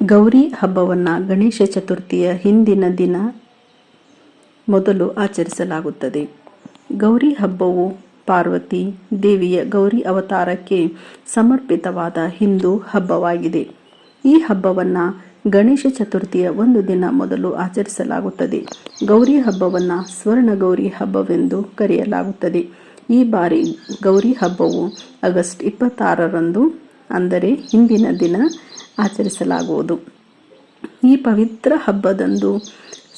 ಗೌರಿ ಹಬ್ಬವನ್ನು ಗಣೇಶ ಚತುರ್ಥಿಯ ಹಿಂದಿನ ದಿನ ಮೊದಲು ಆಚರಿಸಲಾಗುತ್ತದೆ. ಗೌರಿ ಹಬ್ಬವು ಪಾರ್ವತಿ ದೇವಿಯ ಗೌರಿ ಅವತಾರಕ್ಕೆ ಸಮರ್ಪಿತವಾದ ಹಿಂದೂ ಹಬ್ಬವಾಗಿದೆ. ಈ ಹಬ್ಬವನ್ನು ಗಣೇಶ ಚತುರ್ಥಿಯ ಒಂದು ದಿನ ಮೊದಲು ಆಚರಿಸಲಾಗುತ್ತದೆ. ಗೌರಿ ಹಬ್ಬವನ್ನು ಸ್ವರ್ಣ ಗೌರಿ ಹಬ್ಬವೆಂದು ಕರೆಯಲಾಗುತ್ತದೆ. ಈ ಬಾರಿ ಗೌರಿ ಹಬ್ಬವು ಆಗಸ್ಟ್ ಇಪ್ಪತ್ತಾರರಂದು, ಅಂದರೆ ಹಿಂದಿನ ದಿನ ಆಚರಿಸಲಾಗುವುದು. ಈ ಪವಿತ್ರ ಹಬ್ಬದಂದು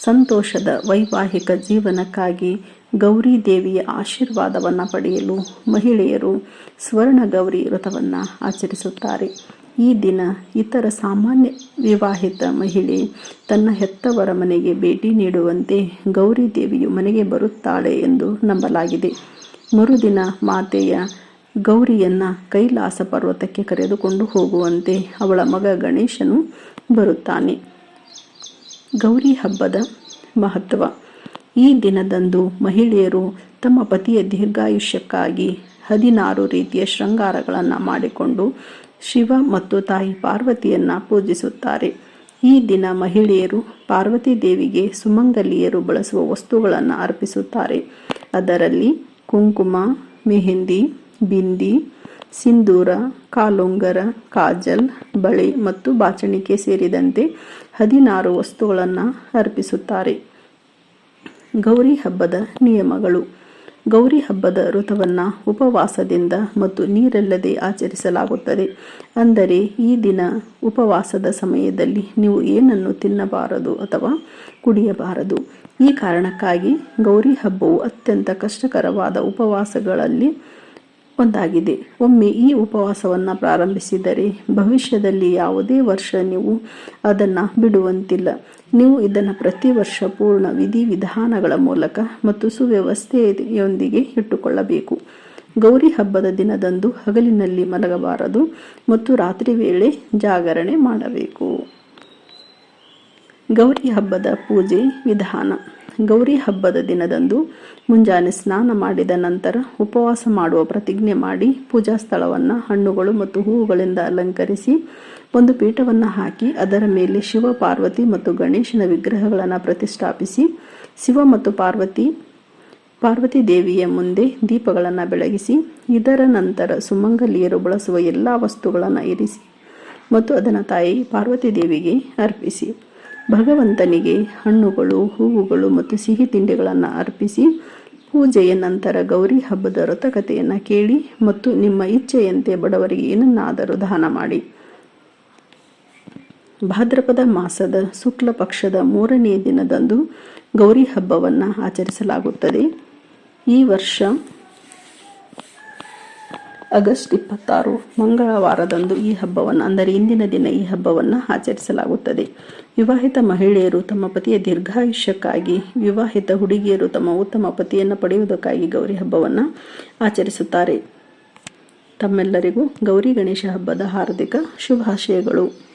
ಸಂತೋಷದ ವೈವಾಹಿಕ ಜೀವನಕ್ಕಾಗಿ ಗೌರಿ ದೇವಿಯ ಆಶೀರ್ವಾದವನ್ನು ಪಡೆಯಲು ಮಹಿಳೆಯರು ಸ್ವರ್ಣ ಗೌರಿ ವ್ರತವನ್ನು ಆಚರಿಸುತ್ತಾರೆ. ಈ ದಿನ ಇತರ ಸಾಮಾನ್ಯ ವಿವಾಹಿತ ಮಹಿಳೆ ತನ್ನ ಹೆತ್ತವರ ಮನೆಗೆ ಭೇಟಿ ನೀಡುವಂತೆ ಗೌರಿ ದೇವಿಯು ಮನೆಗೆ ಬರುತ್ತಾಳೆ ಎಂದು ನಂಬಲಾಗಿದೆ. ಮರುದಿನ ಮಾತೆಯ ಗೌರಿಯನ್ನ ಕೈಲಾಸ ಪರ್ವತಕ್ಕೆ ಕರೆದುಕೊಂಡು ಹೋಗುವಂತೆ ಅವಳ ಮಗ ಗಣೇಶನು ಬರುತ್ತಾನೆ. ಗೌರಿ ಹಬ್ಬದ ಮಹತ್ವ. ಈ ದಿನದಂದು ಮಹಿಳೆಯರು ತಮ್ಮ ಪತಿಯ ದೀರ್ಘಾಯುಷ್ಯಕ್ಕಾಗಿ ಹದಿನಾರು ರೀತಿಯ ಶೃಂಗಾರಗಳನ್ನು ಮಾಡಿಕೊಂಡು ಶಿವ ಮತ್ತು ತಾಯಿ ಪಾರ್ವತಿಯನ್ನ ಪೂಜಿಸುತ್ತಾರೆ. ಈ ದಿನ ಮಹಿಳೆಯರು ಪಾರ್ವತಿ ದೇವಿಗೆ ಸುಮಂಗಲಿಯರು ಬಳಸುವ ವಸ್ತುಗಳನ್ನು ಅರ್ಪಿಸುತ್ತಾರೆ. ಅದರಲ್ಲಿ ಕುಂಕುಮ, ಮೆಹಂದಿ ಬಿಂದಿ, ಸಿಂಧೂರ, ಕಾಲೊಂಗರ, ಕಾಜಲ್, ಬಳೆ ಮತ್ತು ಬಾಚಣಿಕೆ ಸೇರಿದಂತೆ ಹದಿನಾರು ವಸ್ತುಗಳನ್ನು ಅರ್ಪಿಸುತ್ತಾರೆ. ಗೌರಿ ಹಬ್ಬದ ನಿಯಮಗಳು. ಗೌರಿ ಹಬ್ಬದ ಋತುವನ್ನು ಉಪವಾಸದಿಂದ ಮತ್ತು ನೀರಲ್ಲದೆ ಆಚರಿಸಲಾಗುತ್ತದೆ. ಅಂದರೆ ಈ ದಿನ ಉಪವಾಸದ ಸಮಯದಲ್ಲಿ ನೀವು ಏನನ್ನು ತಿನ್ನಬಾರದು ಅಥವಾ ಕುಡಿಯಬಾರದು? ಈ ಕಾರಣಕ್ಕಾಗಿ ಗೌರಿ ಹಬ್ಬವು ಅತ್ಯಂತ ಕಷ್ಟಕರವಾದ ಉಪವಾಸಗಳಲ್ಲಿ ಒಂದಾಗಿದೆ. ಒಮ್ಮೆ ಈ ಉಪವಾಸವನ್ನು ಪ್ರಾರಂಭಿಸಿದರೆ ಭವಿಷ್ಯದಲ್ಲಿ ಯಾವುದೇ ವರ್ಷ ನೀವು ಅದನ್ನು ಬಿಡುವಂತಿಲ್ಲ. ನೀವು ಇದನ್ನು ಪ್ರತಿ ವರ್ಷ ಪೂರ್ಣ ವಿಧಿವಿಧಾನಗಳ ಮೂಲಕ ಮತ್ತು ಸುವ್ಯವಸ್ಥೆಯೊಂದಿಗೆ ಇಟ್ಟುಕೊಳ್ಳಬೇಕು. ಗೌರಿ ಹಬ್ಬದ ದಿನದಂದು ಹಗಲಿನಲ್ಲಿ ಮಲಗಬಾರದು ಮತ್ತು ರಾತ್ರಿ ವೇಳೆ ಜಾಗರಣೆ ಮಾಡಬೇಕು. ಗೌರಿ ಹಬ್ಬದ ಪೂಜೆ ವಿಧಾನ. ಗೌರಿ ಹಬ್ಬದ ದಿನದಂದು ಮುಂಜಾನೆ ಸ್ನಾನ ಮಾಡಿದ ನಂತರ ಉಪವಾಸ ಮಾಡುವ ಪ್ರತಿಜ್ಞೆ ಮಾಡಿ ಪೂಜಾ ಸ್ಥಳವನ್ನು, ಹಣ್ಣುಗಳು ಮತ್ತು ಹೂವುಗಳಿಂದ ಅಲಂಕರಿಸಿ ಒಂದು ಪೀಠವನ್ನು ಹಾಕಿ ಅದರ ಮೇಲೆ ಶಿವ, ಪಾರ್ವತಿ ಮತ್ತು ಗಣೇಶನ ವಿಗ್ರಹಗಳನ್ನು ಪ್ರತಿಷ್ಠಾಪಿಸಿ ಶಿವ ಮತ್ತು ಪಾರ್ವತಿ ಪಾರ್ವತಿ ದೇವಿಯ ಮುಂದೆ ದೀಪಗಳನ್ನು ಬೆಳಗಿಸಿ, ಇದರ ನಂತರ ಸುಮಂಗಲಿಯರು ಬಳಸುವ ಎಲ್ಲ ವಸ್ತುಗಳನ್ನು ಇರಿಸಿ ಮತ್ತು ಅದನ್ನು ತಾಯಿ ಪಾರ್ವತಿ ದೇವಿಗೆ ಅರ್ಪಿಸಿ. ಭಗವಂತನಿಗೆ ಹಣ್ಣುಗಳು, ಹೂವುಗಳು ಮತ್ತು ಸಿಹಿ ತಿಂಡಿಗಳನ್ನು ಅರ್ಪಿಸಿ ಪೂಜೆಯ ನಂತರ ಗೌರಿ ಹಬ್ಬದ ವ್ರತಕಥೆಯನ್ನು ಕೇಳಿ ಮತ್ತು ನಿಮ್ಮ ಇಚ್ಛೆಯಂತೆ ಬಡವರಿಗೆ ಏನನ್ನಾದರೂ ದಾನ ಮಾಡಿ. ಭಾದ್ರಪದ ಮಾಸದ ಶುಕ್ಲ ಪಕ್ಷದ ಮೂರನೇ ದಿನದಂದು ಗೌರಿ ಹಬ್ಬವನ್ನು ಆಚರಿಸಲಾಗುತ್ತದೆ. ಈ ವರ್ಷ ಆಗಸ್ಟ್ ಇಪ್ಪತ್ತಾರು ಮಂಗಳವಾರದಂದು ಈ ಹಬ್ಬವನ್ನು, ಅಂದರೆ ಇಂದಿನ ದಿನ ಈ ಹಬ್ಬವನ್ನು ಆಚರಿಸಲಾಗುತ್ತದೆ. ವಿವಾಹಿತ ಮಹಿಳೆಯರು ತಮ್ಮ ಪತಿಯ ದೀರ್ಘಾಯುಷ್ಯಕ್ಕಾಗಿ, ವಿವಾಹಿತ ಹುಡುಗಿಯರು ತಮ್ಮ ಉತ್ತಮ ಪತಿಯನ್ನು ಪಡೆಯುವುದಕ್ಕಾಗಿ ಗೌರಿ ಹಬ್ಬವನ್ನು ಆಚರಿಸುತ್ತಾರೆ. ತಮ್ಮೆಲ್ಲರಿಗೂ ಗೌರಿ ಗಣೇಶ ಹಬ್ಬದ ಹಾರ್ದಿಕ ಶುಭಾಶಯಗಳು.